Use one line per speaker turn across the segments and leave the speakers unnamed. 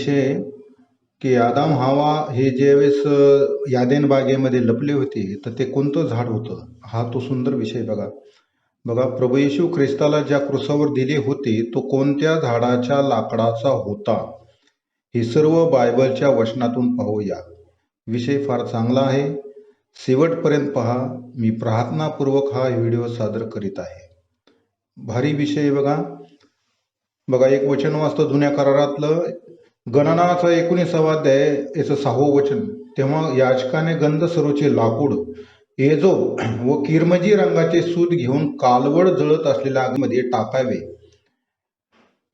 विषय की आदाम हवा हे ज्यावेळेस यादेन बागेमध्ये लपले होते तर ते कोणतं झाड होतं? हा तो सुंदर विषय बघा. बघा प्रभू येशू ख्रिस्ताला ज्या क्रुसावर दिले होते तो कोणत्या झाडाच्या लाकडाचा होता? हे सर्व बायबलच्या वचनातून पाहूया. विषय फार चांगला आहे. शेवटपर्यंत पहा. मी प्रार्थनापूर्वक हा व्हिडिओ सादर करीत आहे. भारी विषय बघा. बघा एक वचन वाचतं जुन्या करारातलं. गणनाचा एकोणीसावा अध्याय याचं सहावं वचन. तेव्हा याचकाने गंध सरोचे लाकूड एजो व किरमजी रंगाचे सूत घेऊन कालवड जळत असलेल्या आगमध्ये टाकावे.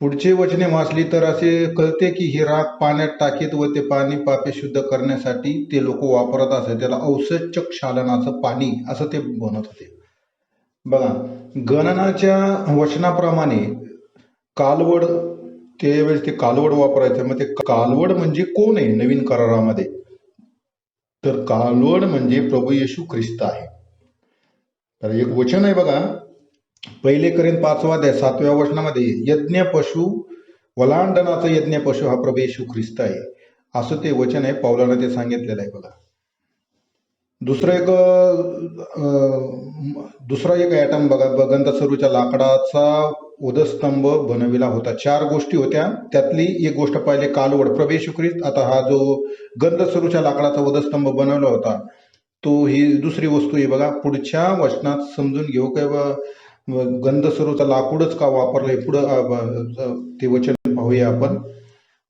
पुढचे वचने वाचली तर असे कळते की ही राख पाण्यात टाकीत व ते पाणी पापे शुद्ध करण्यासाठी ते लोक वापरत असे त्याला औषधच्या क्षालनाचं पाणी असं ते बनत होते. बघा गणनाच्या वचनाप्रमाणे कालवड त्यावेळेस ते कालवड वापरायचं. मग ते कालवड म्हणजे कोण आहे नवीन करारामध्ये? तर कालवड म्हणजे प्रभू येशू ख्रिस्त आहे. तर एक वचन आहे बघा. पहिले करेन पाचवा द्या सातव्या वचनामध्ये यज्ञ पशु वलांडनाचा यज्ञ पशु हा प्रभू येशू ख्रिस्त आहे. असं ते वचन आहे. पावलानं ते सांगितलेलं आहे बघा. दुसरं एक दुसरा एक ॲटम बघा गंध सरूच्या लाकडाचा उदस्तंभ बनविला होता. चार गोष्टी होत्या. त्यातली एक गोष्ट पाहिले कालवड प्रवेश ख्रिस्त आता हा जो गंधसरूच्या लाकडाचा उदस्तंभ बनवला होता तो ही दुसरी वस्तू आहे बघा. पुढच्या वचनात समजून घेऊ काय बा? गंध लाकूडच का वापरलंय? पुढं ते वचन पाहूया आपण.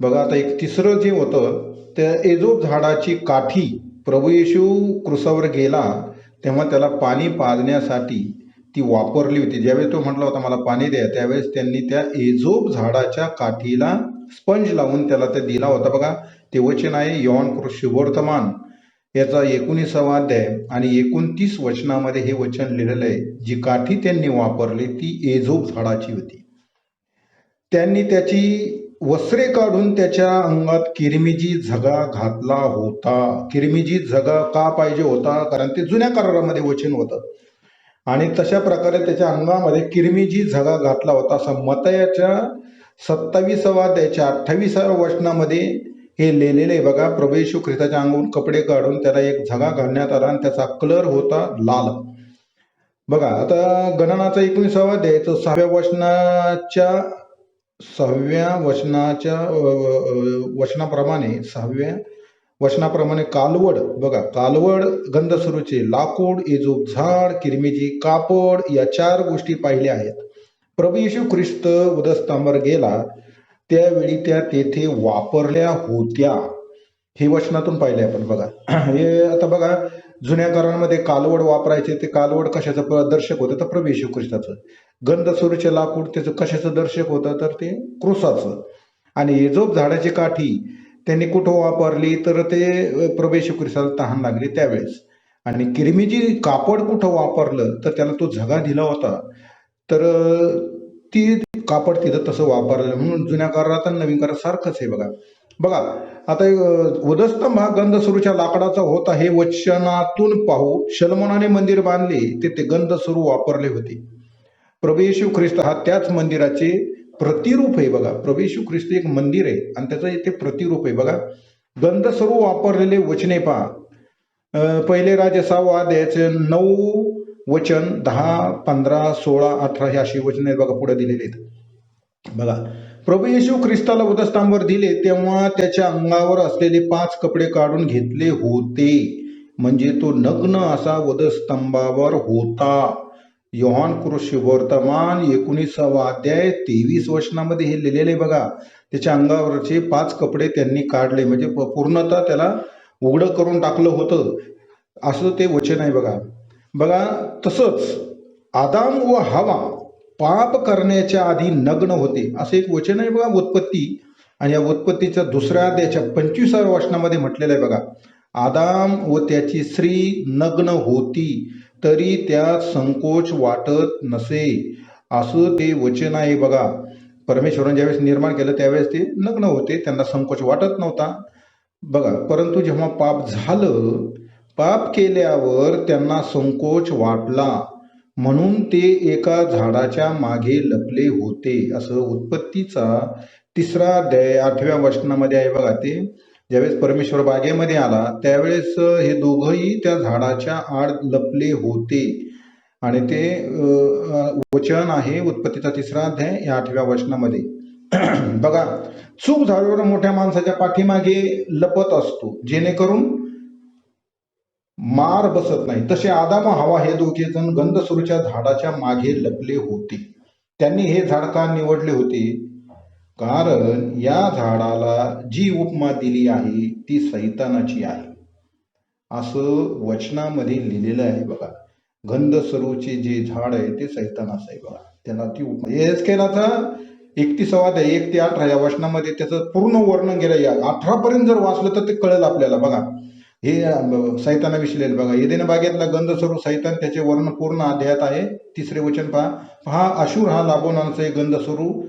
बघा आता एक तिसरं जे होतं त्या एजोब झाडाची काठी प्रभू येशू क्रुसावर गेला तेव्हा त्याला पाणी पाजण्यासाठी ती वापरली होती. ज्यावेळेस तो म्हटला होता मला पाणी द्या त्यावेळेस त्यांनी त्या एजोब झाडाच्या काठीला स्पंज लावून त्याला ते दिला होता. बघा ते वचन आहे यौन शुभवर्तमान याचा एकोणीसावा अध्याय आणि एकोणतीस वचनामध्ये हे वचन लिहिलेलं आहे. जी काठी त्यांनी वापरली ती एजोब झाडाची होती. त्यांनी त्याची वस्त्रे काढून त्याच्या अंगात किरमिजी झगा घातला होता. किरमिजी झगा का पाहिजे होता? कारण ते जुन्या करारामध्ये वचन होतं. आणि तशा प्रकारे त्याच्या अंगामध्ये किरमिजी झगा घातला होता. असं मतयाच्या सत्तावीसावा त्याच्या अठ्ठावीसाव्या वचनामध्ये हे लिहिलेले आहे. बघा प्रभू येशू ख्रिस्ताच्या अंगावरून कपडे काढून त्याला एक झगा घालण्यात आला आणि त्याचा कलर होता लाल. बघा आता गणनाचा एकोणीसावा द्यायचं सहाव्या वचनाच्या सहाव्या वचनाच्या वचनाप्रमाणे सहाव्या वचनाप्रमाणे कालवड बघा कालवड गंधस्वरूचे लाकूड एजोब झाड किरमिजी कापड या चार गोष्टी पाहिल्या आहेत. प्रभू येशू ख्रिस्त उदस्तंभावर गेला त्यावेळी त्या तेथे वापरल्या होत्या. हे वचनातून पाहिले आपण बघा. हे आता बघा जुन्या घरांमध्ये कालवड वापरायचे ते कालवड कशाचं दर्शक होतं? तर प्रभू येशू ख्रिस्ताचं. गंधसुरूचे लाकूड त्याचं कशाचं दर्शक होतं? तर ते क्रुसाचं. आणि एजोब झाडाची काठी त्यांनी कुठं वापरली तर ते प्रवेश प्रभू येशू ख्रिस्ताला तहान लागली त्यावेळेस. आणि किरमिजी कापड कुठं वापरलं तर त्याला तो झगा दिला होता. तर ती कापड तिथं तसं वापरलं. म्हणून जुन्या काळात नवीन काळात सारखंच आहे बघा. बघा आता उदस्तंभ हा गंधसरूच्या लाकडाचा होता हे वचनातून पाहू शलमोनाने मंदिर बांधले ते ते गंधसरू वापरले होते. प्रभू येशू ख्रिस्त हा त्याच मंदिराचे प्रतिरूप आहे बघा. प्रभू येशू ख्रिस्त एक मंदिर आहे आणि त्याचं इथे प्रतिरूप आहे बघा. गंधसरू वापरलेले वचने पहा. पहिले राजे सहावा द्यायचे नऊ वचन दहा पंधरा सोळा अठरा हे अशी वचने बघा पुढे दिलेले आहेत. बघा प्रभू येशू ख्रिस्ताला उदस्तांबर दिले तेव्हा त्याच्या अंगावर असलेले पाच कपडे काढून घेतले होते. म्हणजे तो नग्न असा वधस्तंभावर होता. योहान कृषी वर्तमान एकोणीसावा अध्याय तेवीस वचनामध्ये हे लिहिलेले बघा. त्याच्या अंगावरचे पाच कपडे त्यांनी काढले. म्हणजे प- पूर्णतः त्याला उघडं करून टाकलं होतं. असं ते वचन आहे बघा. बघा तसंच आदाम व हवा पाप करण्याच्या आधी नग्न होते. असं एक वचन आहे बघा उत्पत्ती आणि या उत्पत्तीच्या दुसऱ्या त्याच्या पंचवीसाव्या वचनामध्ये म्हटलेलं आहे बघा. आदाम व त्याची स्त्री नग्न होती तरी त्या संकोच वाटत नसे. असं ते वचन आहे बघा. परमेश्वराने ज्यावेळेस निर्माण केलं त्यावेळेस ते नग्न होते. त्यांना संकोच वाटत नव्हता. बघा परंतु जेव्हा पाप झालं पाप केल्यावर त्यांना संकोच वाटला. म्हणून ते एका झाडाच्या मागे लपले होते. असं उत्पत्तीचा तिसरा अध्याय आठव्या वचनामध्ये आहे बघा ते. ज्यावेळेस परमेश्वर बागेमध्ये आला त्यावेळेस हे दोघंही त्या झाडाच्या आड लपले होते. आणि ते वचन आहे उत्पत्तीचा तिसरा अध्याय या आठव्या वचनामध्ये. बघा चूक झाडावर मोठ्या माणसाच्या पाठीमागे लपत असतो. जेणेकरून मार बसत नाही. तसे आदाम हवा हे दोघे जण गंधसुरूच्या झाडाच्या मागे लपले होते. त्यांनी हे झाड का निवडले होते? कारण या झाडाला जी उपमा दिली आहे ती सैतानाची आहे. असं वचनामध्ये लिहिलेलं आहे बघा. गंधसरूचे जे झाड आहे ते सैतानाचं आहे बघा. त्याला ती उपमा एस केलाचा एकतीसवाद आहे एक ते अठरा या वचनामध्ये त्याचं पूर्ण वर्णन केलं या अठरा पर्यंत जर वाचलं तर ते कळेल आपल्याला बघा. हे सैताना सैतानाविषयी बघा. येदेन बागेतला गंधस्वरूप सैतान त्याचे वर्णन पूर्ण अध्यायात आहे. तिसरे वचन पहा. पहा अशूर हा लाबोनाचा एक गंधस्वरूप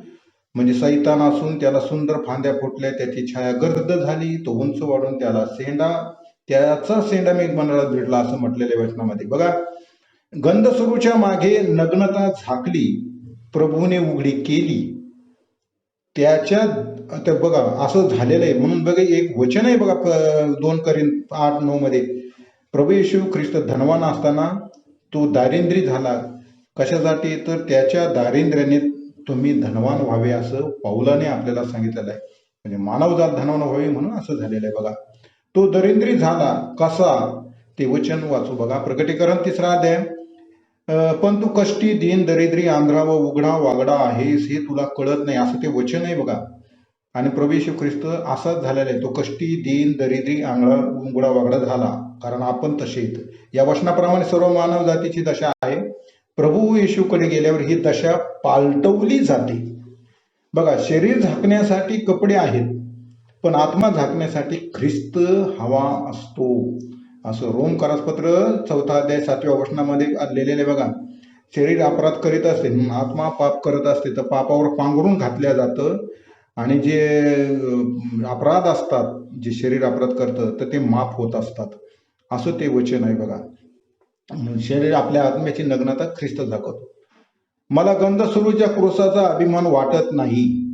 म्हणजे सैतान असून त्याला सुंदर फांद्या फुटल्या त्याची छाया गर्द झाली तो उंच वाढून त्याला सेंडा त्याचा सेंडा मी मंडळात भेटला असं म्हटलेल्या वचनामध्ये. बघा गंधस्वरूच्या मागे नग्नता झाकली प्रभूने उघडी केली. त्याच्या आता बघा असं झालेलं आहे. म्हणून बघा एक वचन आहे बघा दोन करीन आठ नऊ मध्ये. प्रभू येशू ख्रिस्त धनवान असताना तो दारिद्र्य झाला. कशासाठी? तर त्याच्या दारिद्र्याने तुम्ही धनवान व्हावे असं पाऊलाने आपल्याला सांगितलेलं आहे. म्हणजे मानवजात धनवान व्हावे म्हणून असं झालेलं आहे बघा. तो दरिंद्री झाला. कसा? ते वचन वाचू बघा. प्रकटीकरण तिसरा अध्याय. पण तू कष्टी दीन दरिद्री आंध्रा व उघडा वागडा आहेस हे तुला कळत नाही. असं ते वचन आहे बघा. आणि प्रभू ख्रिस्त असाच झालेला आहे. तो कष्टी दीन दरिद्री आंगळा उंगडा वागडा झाला. कारण आपण तसेच या वचनाप्रमाणे सर्व मानव जातीची दशा आहे. प्रभू येशूकडे गेल्यावर ही दशा पालटवली जाते. बघा शरीर झाकण्यासाठी कपडे आहेत पण आत्मा झाकण्यासाठी ख्रिस्त हवा असतो. असं रोम करासपत्र चौथा अध्याय सातव्या वचनामध्ये लिहिलेले बघा. शरीर अपराध करीत असते म्हणून आत्मा पाप करत असते तर पापावर पांघरून घातल्या जातं. आणि जे अपराध असतात जे शरीर अपराध करतं तर ते माफ होत असतात. असं ते वचन आहे बघा. शरीर आपल्या आत्म्याची नग्नता ख्रिस्त दाखवतो. मला गंधस्वरूच्या क्रुसाचा अभिमान वाटत नाही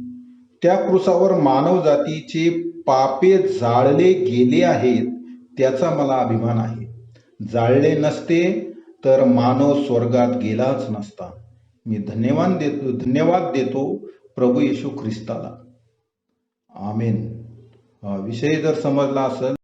त्या क्रुसावर मानव जातीचे पापे जाळले गेले आहेत त्याचा मला अभिमान आहे. जाळले नसते तर मानव स्वर्गात गेलाच नसता. मी धन्यवाद देतो धन्यवाद देतो प्रभू येशू ख्रिस्ताला. आमेन. विषय जर समजला असेल